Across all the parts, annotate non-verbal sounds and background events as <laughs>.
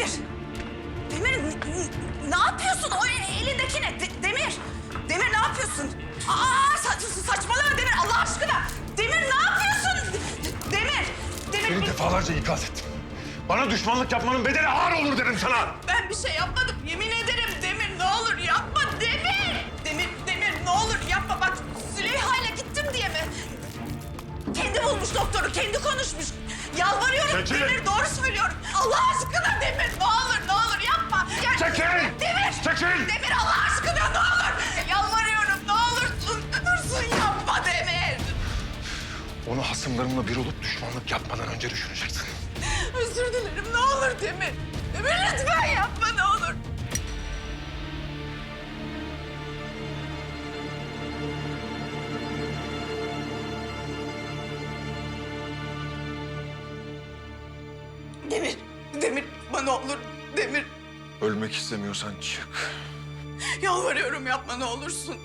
Demir. Demir ne yapıyorsun? O el- elindeki ne? De- Demir. Demir ne yapıyorsun? Aa sa- saçmalama Demir Allah aşkına. Demir ne yapıyorsun? De- Demir. Demir. Seni defalarca ikaz ettim. Bana düşmanlık yapmanın bedeli ağır olur dedim sana. Ben bir şey yapmadım. Yemin ederim Demir ne olur yapma Demir. Demir, Demir ne olur yapma. Bak Züleyha'yla gittim diye mi? Kendi bulmuş doktoru, kendi konuşmuş. Yalvarıyorum Çekil. Demir doğru söylüyorum. Allah aşkına Demir ne olur ne olur yapma. Gel. Çekil! Demir. Çekil! Demir Allah aşkına ne olur. Yalvarıyorum ne olursun. Dursun yapma Demir. Onu hasımlarımla bir olup düşmanlık yapmadan önce düşüneceksin. Özür dilerim ne olur Demir. Demir lütfen yapma Ölmek istemiyorsan çık. yalvarıyorum yapma ne olursun.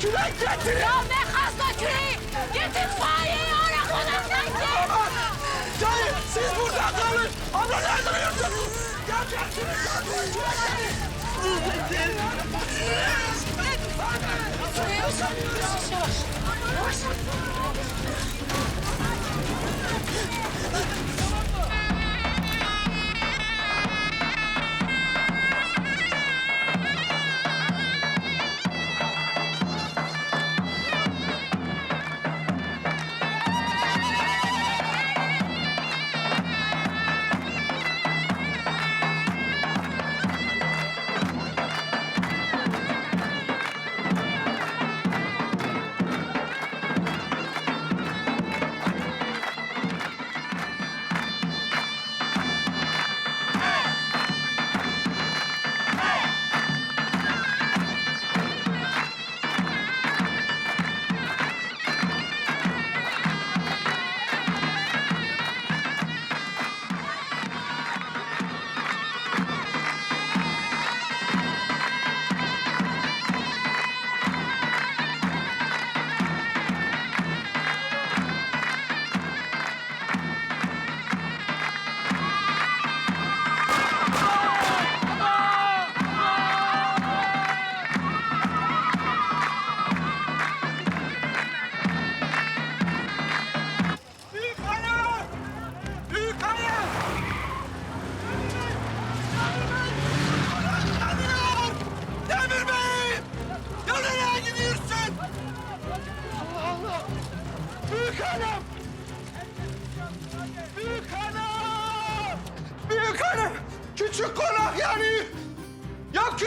Kürek getirin! Ya ne hasta küreği! Git itfaiyeyi ara konaktan git! Cahil siz burada kalın! Abla nerede duruyorsun? Gel gelsiniz! Kürek getirin! Büyük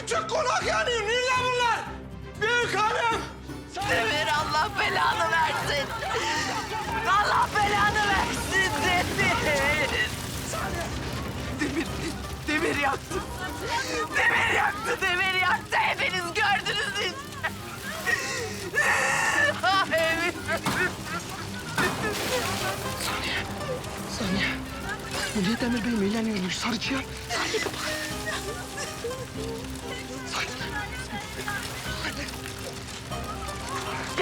küçük konak yanıyor! Nerede bunlar? Büyük hanım! Demir Allah belanı versin. Allah belanı versin Demir. Demir, demir yaktı. Demir yaktı, demir yaktı. Hepiniz gördünüz işte. Ah Emir. saniye. Bu niye Demir Bey'im eğleniyormuş sarıcıya?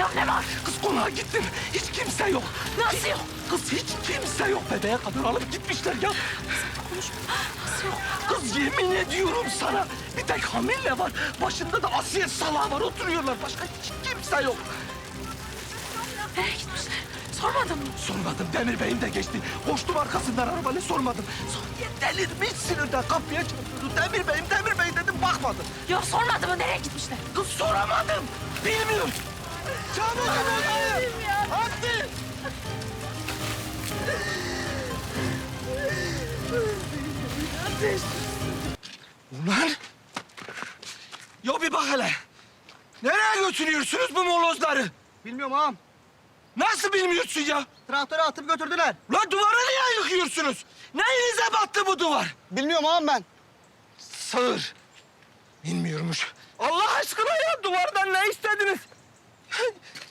Ya ne var? Kız konağa gittim. Hiç kimse yok. Nasıl yok? Kız hiç kimse yok. Bebeğe kadar alıp gitmişler ya. Nasıl yok? Kız yemin ediyorum sana. Bir tek Hamile var. Başında da Asiye Salah var. Oturuyorlar. Başka hiç kimse yok. Nereye gitmişler? Sormadın mı? Sormadım. Demir Bey'im de geçti. Koştum arkasından arabayla sormadım. Sonra delirmişsin öden kapıya çarpıyordu. Demir Bey'im, Demir Bey dedim bakmadım. Ya sormadı mı? Nereye gitmişler? Kız soramadım. Bilmiyorum. Çabuk odayı. Hadi. Ulan. Ya bir bak hele. Nereye götürüyorsunuz bu molozları? Bilmiyorum ağam. Nasıl bilmiyorsun ya? Traktörü atıp götürdüler. Lan duvarı niye yıkıyorsunuz? Neyinize battı bu duvar? Bilmiyorum ağam ben. Sığır. Bilmiyormuş. Allah aşkına ya duvardan ne istediniz?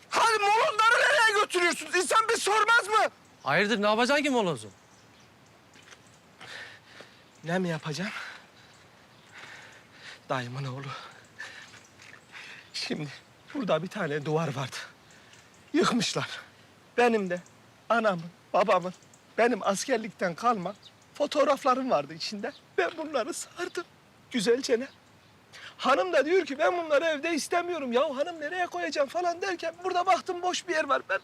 Hadi molozları nereye götürüyorsunuz? İnsan bir sormaz mı? Hayırdır ne yapacaksın ki molozu? Ne mi yapacağım? Dayımın oğlu. Şimdi burada bir tane duvar vardı. Yıkmışlar. Benim de anamın, babamın, benim askerlikten kalma fotoğraflarım vardı içinde. Ben bunları sardım güzelce ne. Hanım da diyor ki ben bunları evde istemiyorum. Ya hanım nereye koyacağım falan derken burada baktım boş bir yer var. Ben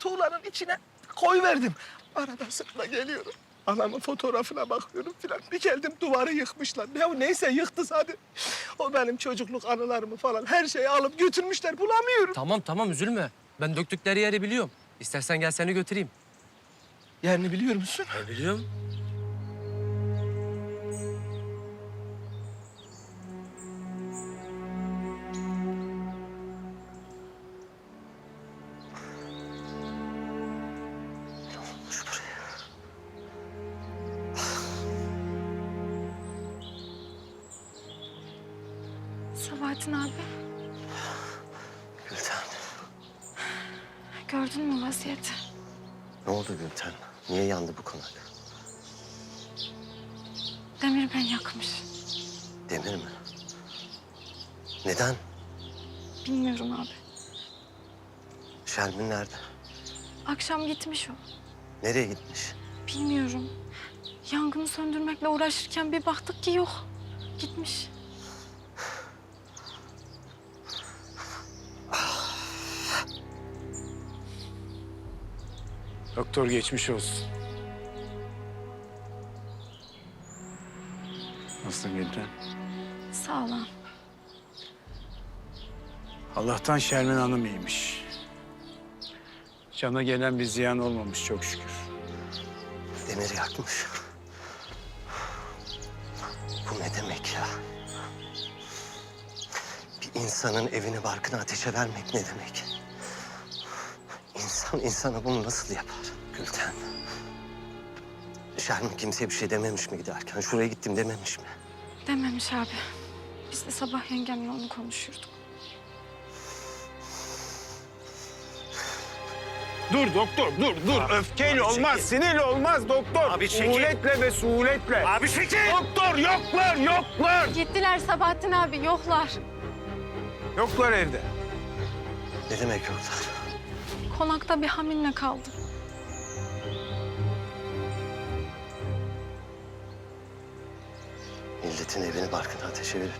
tuğlanın içine koy verdim. Arada sırada geliyorum. Anamın fotoğrafına bakıyorum filan. Bir geldim duvarı yıkmışlar. Ya neyse yıktı hadi. O benim çocukluk anılarımı falan her şeyi alıp götürmüşler. Bulamıyorum. Tamam tamam üzülme. Ben döktükleri yeri biliyorum. İstersen gel seni götüreyim. Yerini biliyor musun? E, biliyorum. Sabahattin abi, Gülten, gördün mü vaziyeti? ne oldu Gülten? Niye yandı bu konak? Demir ben yakmış. Demir mi? Neden? Bilmiyorum abi. Şermin nerede? Akşam gitmiş o. Nereye gitmiş? Bilmiyorum. Yangını söndürmekle uğraşırken bir baktık ki yok. Gitmiş. Doktor geçmiş olsun. Nasıl Gülten? Sağ ol ağam. Allah'tan Şermin Hanım iyiymiş. Cana gelen bir ziyan olmamış çok şükür. Demir yakmış. Bu ne demek ya? Bir insanın evini barkını ateşe vermek ne demek? İnsan insana bunu nasıl yapar Gülten? Şermin kimseye bir şey dememiş mi giderken? Şuraya gittim dememiş mi? Dememiş abi. Biz de sabah yengemle onu konuşuyorduk. Dur doktor, dur, dur. Öfkeyle olmaz, sinirle olmaz doktor. Abi çekil. Suhuletle ve suhuletle. Abi çekil. Doktor, yoklar, yoklar. Gittiler Sabahattin abi, yoklar. Yoklar evde. Ne demek yoklar? Konakta bir hamile kaldı. Milletin evini barkını ateşe verip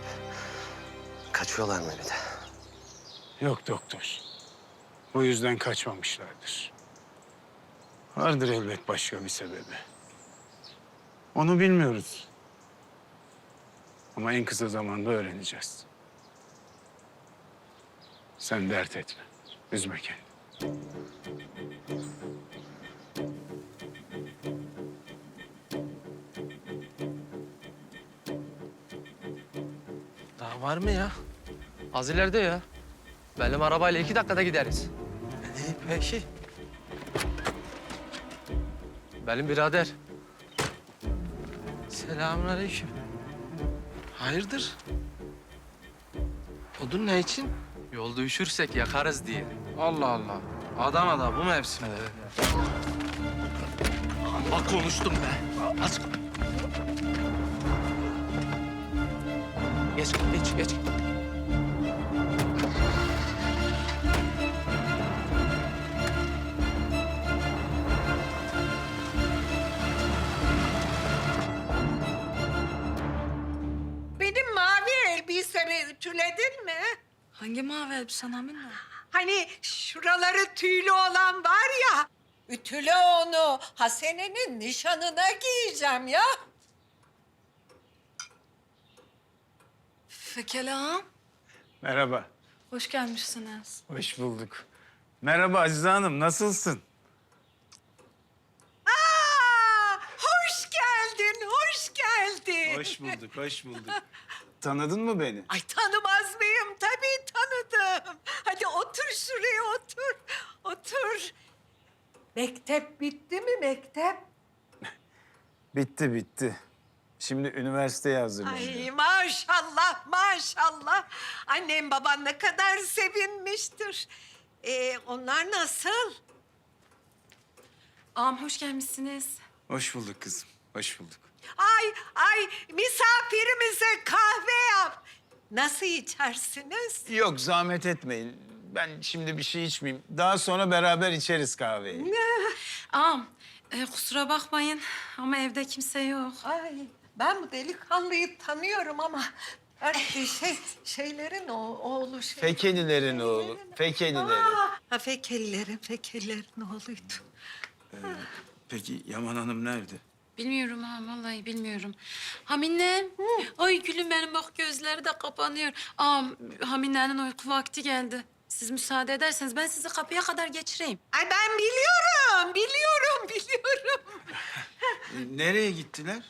kaçıyorlar mı bir de? Yok doktor. Bu yüzden kaçmamışlardır. Vardır elbet başka bir sebebi. Onu bilmiyoruz. Ama en kısa zamanda öğreneceğiz. Sen dert etme. Üzme kendini. Daha var mı ya? Az ileride ya. Benim arabayla iki dakikada gideriz. İyi peki. Benim birader. Selamünaleyküm. Hayırdır? Odun ne için? Yolda üşürsek yakarız diye. Allah Allah. Adana'da bu mevsimde. Bak konuştum be. Aç. Geç, geç, geç. Benim mavi elbisemi ütüledin mi? Hangi mavi elbisen Amine? Hani şuraları tüylü olan var ya. Ütüle onu. Hasene'nin nişanına giyeceğim ya. Fekele ağam. Merhaba. Hoş gelmişsiniz. Hoş bulduk. Merhaba Azize Hanım, nasılsın? Aa, hoş geldin, hoş geldin. Hoş bulduk, hoş bulduk. <laughs> Tanıdın mı beni? Ay tanımaz mıyım? Tabii tanıdım. Hadi otur şuraya otur. Otur. Mektep bitti mi mektep? <laughs> Bitti, bitti. Şimdi üniversiteye hazırlanıyorum. Ay maşallah maşallah. Annem baban ne kadar sevinmiştir. Ee, onlar nasıl? Ağam hoş gelmişsiniz. Hoş bulduk kızım, hoş bulduk. Ay ay misafirimize kahve yap. Nasıl içersiniz? Yok, zahmet etmeyin. Ben şimdi bir şey içmeyeyim. Daha sonra beraber içeriz kahveyi. Ağam e, kusura bakmayın ama evde kimse yok. Ay ben bu delikanlıyı tanıyorum ama belki şey şeylerin o oğlu şey. Fekelilerin oğlu, Fekelilerin. Aa, ha, fekelilerin fekelilerin oğluydu. Peki Yaman Hanım nerede? Bilmiyorum ha vallahi bilmiyorum. Hamine. Ay gülüm benim bak gözleri de kapanıyor. Ağam Hamine'nin uyku vakti geldi. Siz müsaade ederseniz ben sizi kapıya kadar geçireyim. Ay ben biliyorum, biliyorum, biliyorum. <laughs> Nereye gittiler?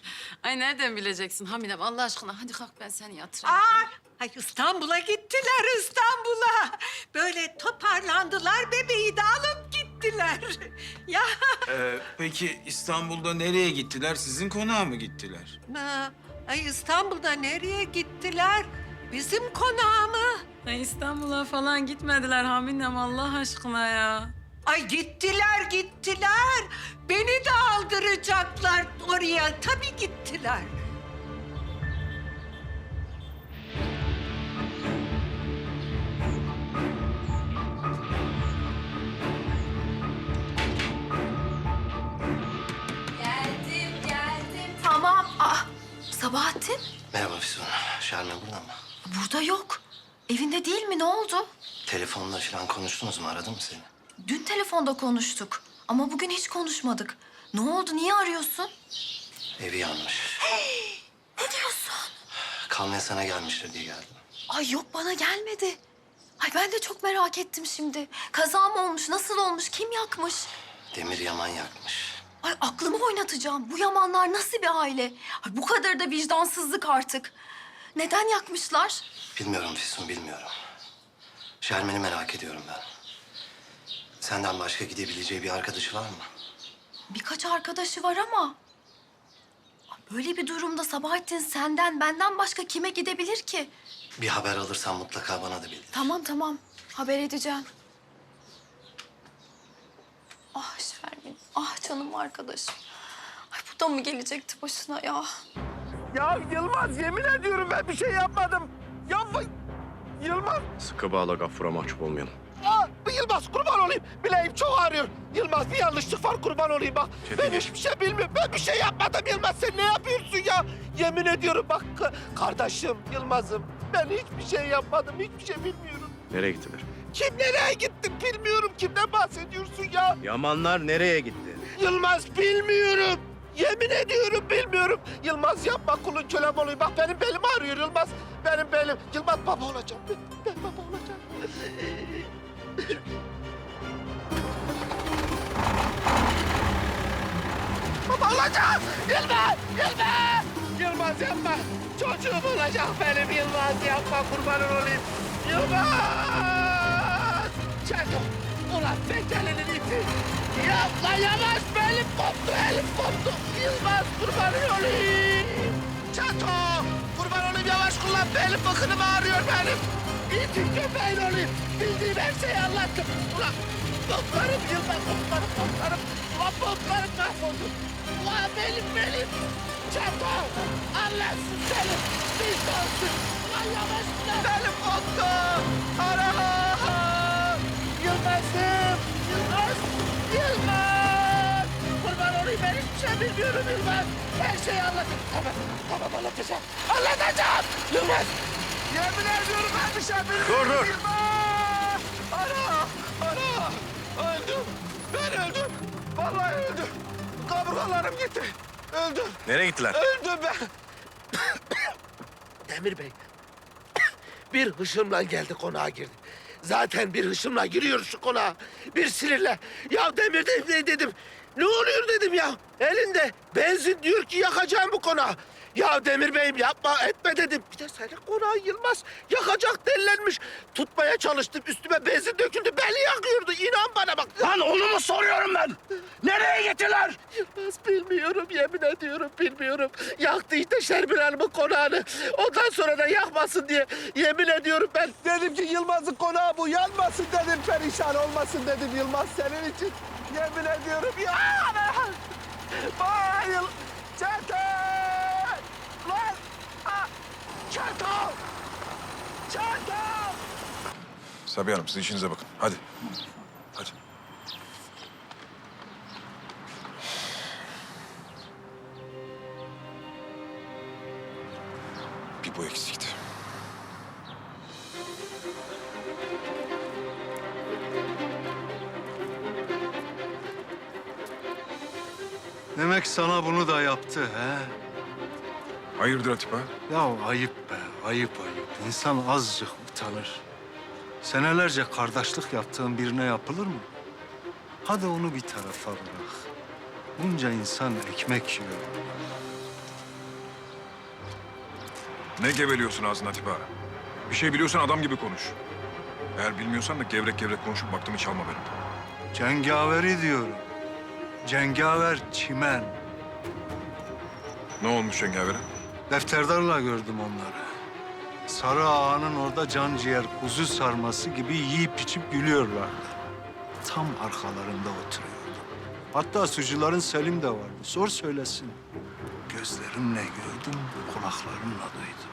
Ay nereden bileceksin Haminem Allah aşkına hadi kalk ben seni yatırayım. Aa, ay İstanbul'a gittiler İstanbul'a. Böyle toparlandılar, bebeği de alıp gittiler. <laughs> ya Ee, peki İstanbul'da nereye gittiler? Sizin konağa mı gittiler? Ha, ay İstanbul'da nereye gittiler? Bizim konağa mı? Ay İstanbul'a falan gitmediler Haminem Allah aşkına ya. Ay gittiler, gittiler. Beni de aldıracaklar oraya. Tabii gittiler. Sabahattin Merhaba Füsun. Şermin burada mı? burada yok. Evinde değil mi ne oldu? Telefonla falan konuştunuz mu? Aradı mı seni? Dün telefonda konuştuk ama bugün hiç konuşmadık. Ne oldu niye arıyorsun? Evi yanmış. <gasps> Ne diyorsun? Kalmaya sana gelmiştir diye geldim. Ay yok bana gelmedi. Ay ben de çok merak ettim şimdi. Kaza mı olmuş, nasıl olmuş, kim yakmış? Demir Yaman yakmış. Ay aklımı oynatacağım. Bu Yamanlar nasıl bir aile? Ay, bu kadar da vicdansızlık artık. Neden yakmışlar? Bilmiyorum Füsun, bilmiyorum. Şermin'i merak ediyorum ben. Senden başka gidebileceği bir arkadaşı var mı? Birkaç arkadaşı var ama... Böyle bir durumda Sabahattin senden, benden başka kime gidebilir ki? Bir haber alırsan mutlaka bana da bildir. Tamam tamam, haber edeceğim. Ah Şermin, ah canım arkadaşım. Ay bu da mı gelecekti başına ya? Ya Yılmaz yemin ediyorum ben bir şey yapmadım. Yapma. Yılmaz. Sıkı bağla Gaffur'a mahcup olmayalım. Aa, bu Yılmaz kurban olayım. Bileğim çok ağrıyor. Yılmaz bir yanlışlık var kurban olayım bak. ben hiçbir şey bilmiyorum. Ben bir şey yapmadım Yılmaz. Sen ne yapıyorsun ya? Yemin ediyorum bak ka- kardeşim Yılmaz'ım. Ben hiçbir şey yapmadım. Hiçbir şey bilmiyorum. Nereye gittiler? Kim nereye gitti bilmiyorum. Kimden bahsediyorsun ya? Yamanlar nereye gitti? Yılmaz bilmiyorum. Yemin ediyorum bilmiyorum. Yılmaz yapma kulun kölem olayım. Bak benim belim ağrıyor Yılmaz. Benim belim. Yılmaz baba olacağım. Ben, ben baba olacağım. baba olacağım. Yılmaz! Yılmaz! Yılmaz yapma. Çocuğum olacak benim Yılmaz yapma kurbanın olayım. Yılmaz! Çek Ulan bekelinin iti. Yapma yavaş belim koptu elim koptu. Yılmaz kurbanın olayım. Çato! Kurban olayım yavaş kullan belim bıkınım ağrıyor benim. İtin köpeğin olayım. Bildiğim her şeyi anlattım. Ulan botlarım Yılmaz botlarım botlarım. Ulan botlarım mahvoldu. Ulan benim benim. Çeto. Allah'sın. Vicdansın. Allah aşkına. Benim. Ana. Yılmaz'ım. Yılmaz. Yılmaz. Kurban olayım ben hiçbir şey bilmiyorum Yılmaz. Her şeyi anlatayım. Tamam. Tamam anlatacağım. Anlatacağım. Yılmaz. Yemin ediyorum ben bir şey bilmiyorum. Dur, dur. Yılmaz. Ana. Ana. Öldüm. Ben öldüm. Vallahi öldüm. Kaburgalarım gitti. Öldüm. Nereye gittiler? Öldüm ben. <coughs> Demir Bey. Bir hışımla geldi konağa girdi. Zaten bir hışımla giriyor şu konağa. Bir sinirle. Ya Demir Bey dedim. Ne oluyor dedim ya. Elinde benzin diyor ki yakacağım bu konağı. Ya Demir Bey'im yapma etme dedim. Bir de senin konağın Yılmaz yakacak delilenmiş. Tutmaya çalıştım üstüme benzin döküldü beni yakıyordu. İnan bana bak. Lan onu mu soruyorum ben? Nereye gittiler? Yılmaz bilmiyorum yemin ediyorum bilmiyorum. Yaktı işte Şermin Hanım'ın konağını. Ondan sonra da yakmasın diye yemin ediyorum ben. Dedim ki Yılmaz'ın konağı bu yanmasın dedim perişan olmasın dedim Yılmaz senin için. Yemin ediyorum ya. Bayıl. Çetin. Lan. Ah, Çetin. Çetin. Sabiha Hanım siz işinize bakın. Hadi. Hadi. Bir bu eksikti. Demek sana bunu da yaptı he? Hayırdır Atiba? Ya ayıp be, ayıp ayıp. İnsan azıcık utanır. Senelerce kardeşlik yaptığın birine yapılır mı? Hadi onu bir tarafa bırak. Bunca insan ekmek yiyor. Ne geveliyorsun ağzına Atiba? Bir şey biliyorsan adam gibi konuş. Eğer bilmiyorsan da gevrek gevrek konuşup baktığımı çalma benim. Cengaveri diyorum. Cengaver çimen. Ne olmuş Cengavere? Defterdarla gördüm onları. Sarı ağanın orada can ciğer kuzu sarması gibi yiyip içip gülüyorlardı. Tam arkalarında oturuyordum. Hatta sucuların Selim de vardı. Sor söylesin. Gözlerimle gördüm, kulaklarımla duydum.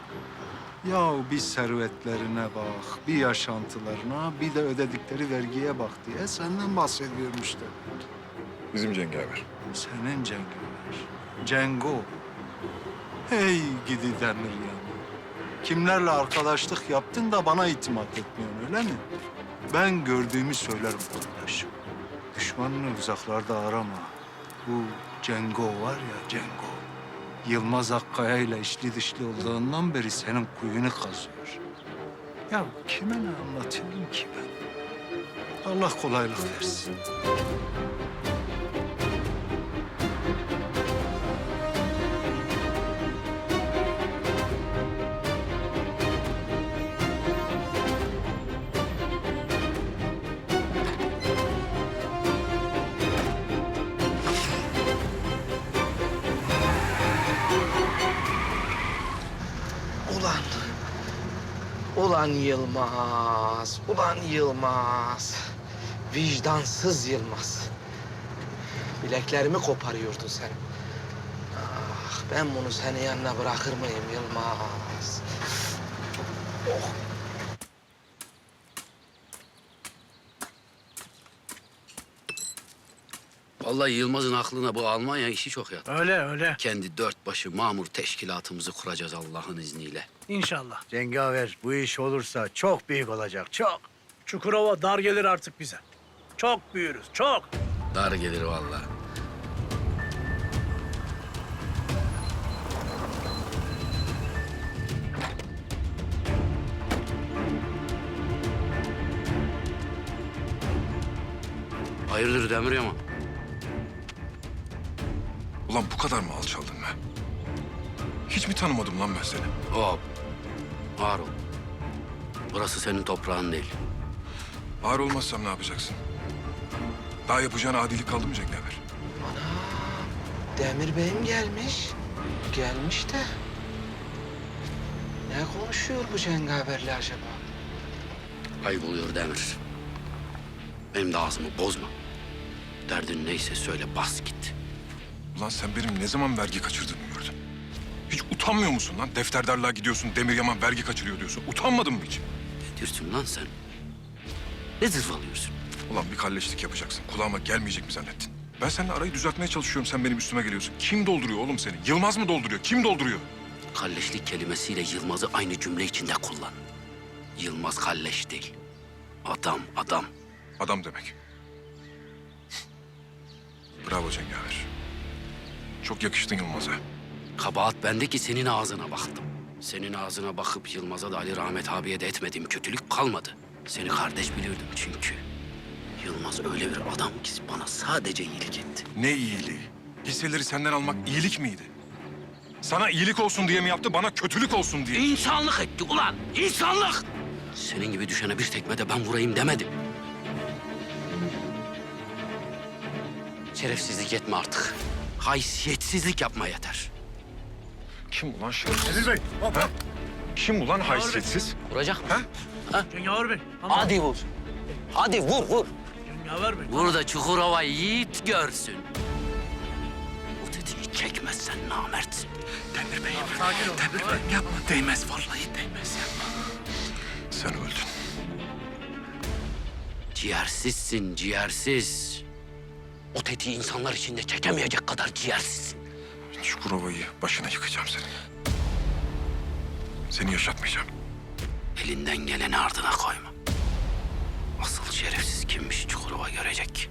Ya bir servetlerine bak, bir yaşantılarına, bir de ödedikleri vergiye bak diye senden bahsediyorum işte. Bizim Cengaver. Senin Cengiz. Cengo. Hey gidi demir ya. Kimlerle arkadaşlık yaptın da bana itimat etmiyorsun öyle mi? Ben gördüğümü söylerim kardeşim. Düşmanını uzaklarda arama. Bu Cengo var ya Cengo. Yılmaz Akkaya ile içli dışlı olduğundan beri senin kuyunu kazıyor. Ya kime ne anlatıyorum ki ben? Allah kolaylık versin. Ulan Yılmaz. Ulan Yılmaz. Vicdansız Yılmaz. Bileklerimi koparıyordun sen. Ah, ben bunu senin yanına bırakır mıyım Yılmaz? Oh. Vallahi Yılmaz'ın aklına bu Almanya işi çok yattı. Öyle öyle. Kendi dört başı mamur teşkilatımızı kuracağız Allah'ın izniyle. İnşallah. Cengaver bu iş olursa çok büyük olacak çok. Çukurova dar gelir artık bize. Çok büyürüz, çok. Dar gelir vallahi. Hayırdır Demir Yaman? Ulan bu kadar mı alçaldın be? Hiç mi tanımadım lan ben seni? Hop. Ağır ol. Burası senin toprağın değil. Ağır olmazsam ne yapacaksın? Daha yapacağın adilik kaldı mı Cengaver? Demir Bey'im gelmiş. Gelmiş de. Ne konuşuyor bu cengaverle acaba? Ayıp oluyor Demir. Benim de ağzımı bozma. Derdin neyse söyle bas git. Ulan sen benim ne zaman vergi kaçırdığımı gördün. Hiç utanmıyor musun lan? Defterdarlığa gidiyorsun, Demir Yaman vergi kaçırıyor diyorsun. Utanmadın mı hiç? Ne diyorsun lan sen? Ne zırvalıyorsun? Ulan bir kalleşlik yapacaksın. Kulağıma gelmeyecek mi zannettin? Ben seninle arayı düzeltmeye çalışıyorum. Sen benim üstüme geliyorsun. Kim dolduruyor oğlum seni? Yılmaz mı dolduruyor? Kim dolduruyor? Kalleşlik kelimesiyle Yılmaz'ı aynı cümle içinde kullan. Yılmaz kalleş değil. Adam, adam. Adam demek. Bravo Cengaver. Çok yakıştın Yılmaz'a. Kabahat bende ki senin ağzına baktım. Senin ağzına bakıp Yılmaz'a da Ali Rahmet abiye de etmediğim kötülük kalmadı. Seni kardeş bilirdim çünkü. Yılmaz öyle bir adam ki bana sadece iyilik etti. Ne iyiliği? Hisseleri senden almak iyilik miydi? Sana iyilik olsun diye mi yaptı, bana kötülük olsun diye? İnsanlık etti ulan, insanlık! Senin gibi düşene bir tekme de ben vurayım demedim. Şerefsizlik etme artık. Haysiyetsizlik yapma yeter. Kim ulan şerefsiz? Bey, ha? Kim ulan haysiyetsiz? Vuracak mı? Ha? Cengaver Bey. Hadi vur. Hadi vur, vur. Cengaver Bey. Vur da Çukurova yiğit görsün. Bu tetiği çekmezsen namertsin. Demir Bey. Sakin ol. Demir Bey yapma. Değmez vallahi değmez yapma. Sen öldün. Ciğersizsin, ciğersiz. O tetiği insanlar içinde çekemeyecek kadar ciğersizsin. Çukurova'yı başına yıkacağım seni. Seni yaşatmayacağım. Elinden geleni ardına koyma. Asıl şerefsiz kimmiş Çukurova görecek.